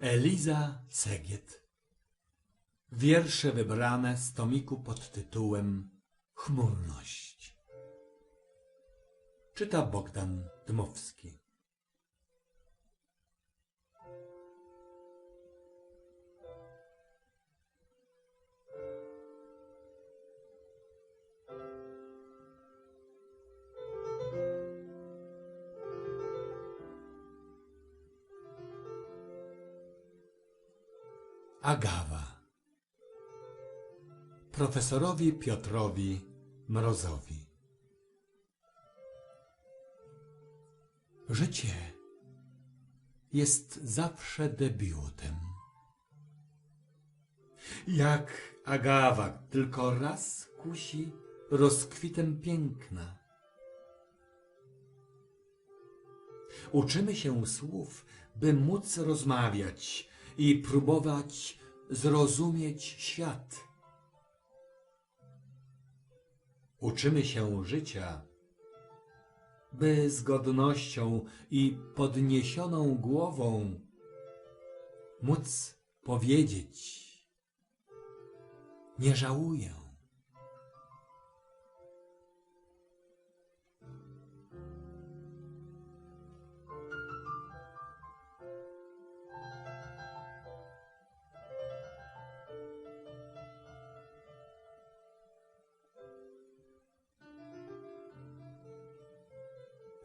Eliza Segiet. Wiersze wybrane z tomiku pod tytułem Chmurność. Czyta Bogdan Dmowski Agawa Profesorowi Piotrowi Mrozowi Życie jest zawsze debiutem. Jak agawa tylko raz kusi rozkwitem piękna. Uczymy się słów, by móc rozmawiać i próbować zrozumieć świat. Uczymy się życia, by z godnością i podniesioną głową móc powiedzieć: Nie żałuję.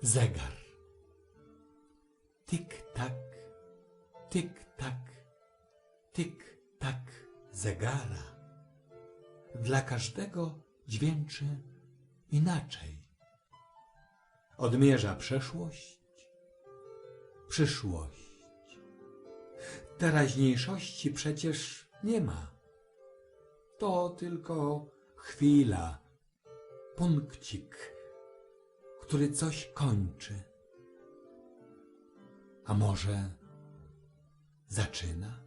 Zegar. Tik-tak, tik-tak, tik-tak zegara. Dla każdego dźwięczy inaczej. Odmierza przeszłość, przyszłość. Teraźniejszości przecież nie ma. To tylko chwila, punkcik który coś kończy. A może zaczyna?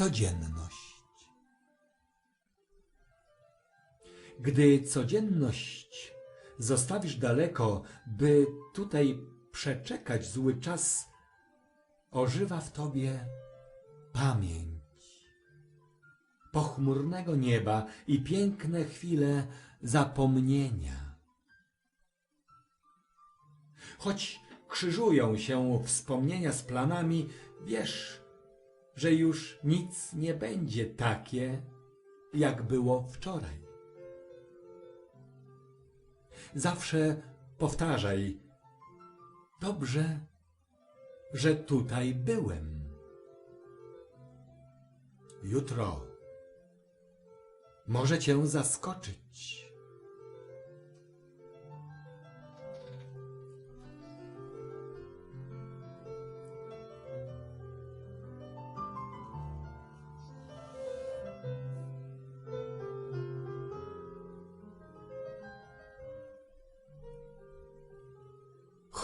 Codzienność. Gdy codzienność zostawisz daleko, by tutaj przeczekać zły czas, ożywa w tobie pamięć pochmurnego nieba i piękne chwile zapomnienia. Choć krzyżują się wspomnienia z planami, wiesz, że już nic nie będzie takie, jak było wczoraj. Zawsze powtarzaj, dobrze, że tutaj byłem. Jutro może cię zaskoczyć.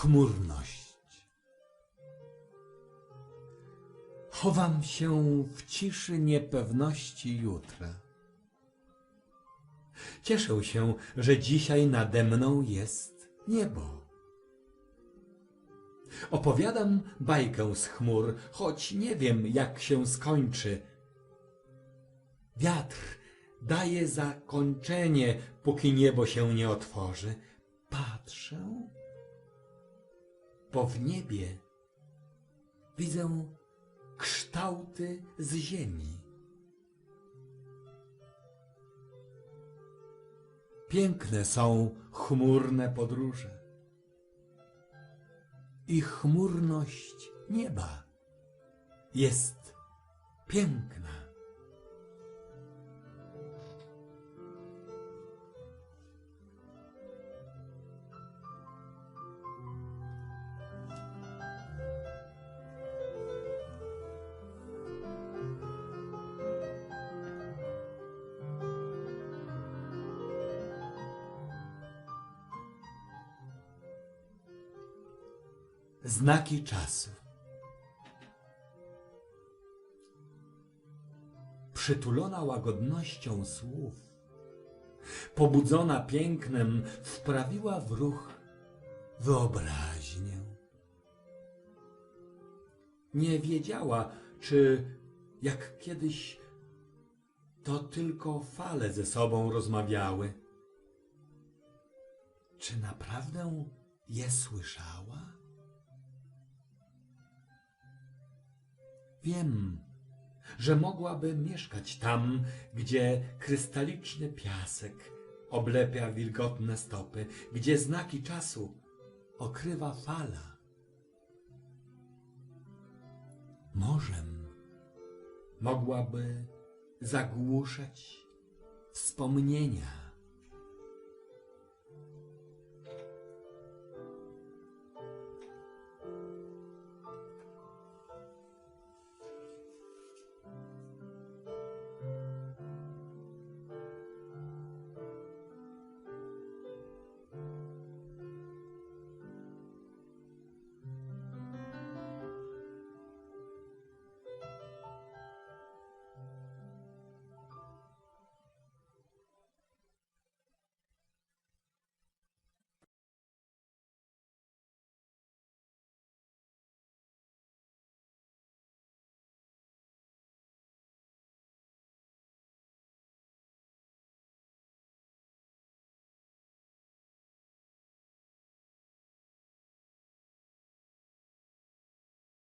Chmurność. Chowam się w ciszy niepewności jutra. Cieszę się, że dzisiaj nade mną jest niebo. Opowiadam bajkę z chmur, choć nie wiem, jak się skończy. Wiatr daje zakończenie, póki niebo się nie otworzy. Patrzę bo w niebie widzę kształty z ziemi. Piękne są chmurne podróże i chmurność nieba jest piękna. Znaki czasu. Przytulona łagodnością słów, pobudzona pięknem, wprawiła w ruch wyobraźnię. Nie wiedziała, czy jak kiedyś to tylko fale ze sobą rozmawiały. Czy naprawdę je słyszała? Wiem, że mogłaby mieszkać tam, gdzie krystaliczny piasek oblepia wilgotne stopy, gdzie znaki czasu okrywa fala. Morzem mogłaby zagłuszać wspomnienia.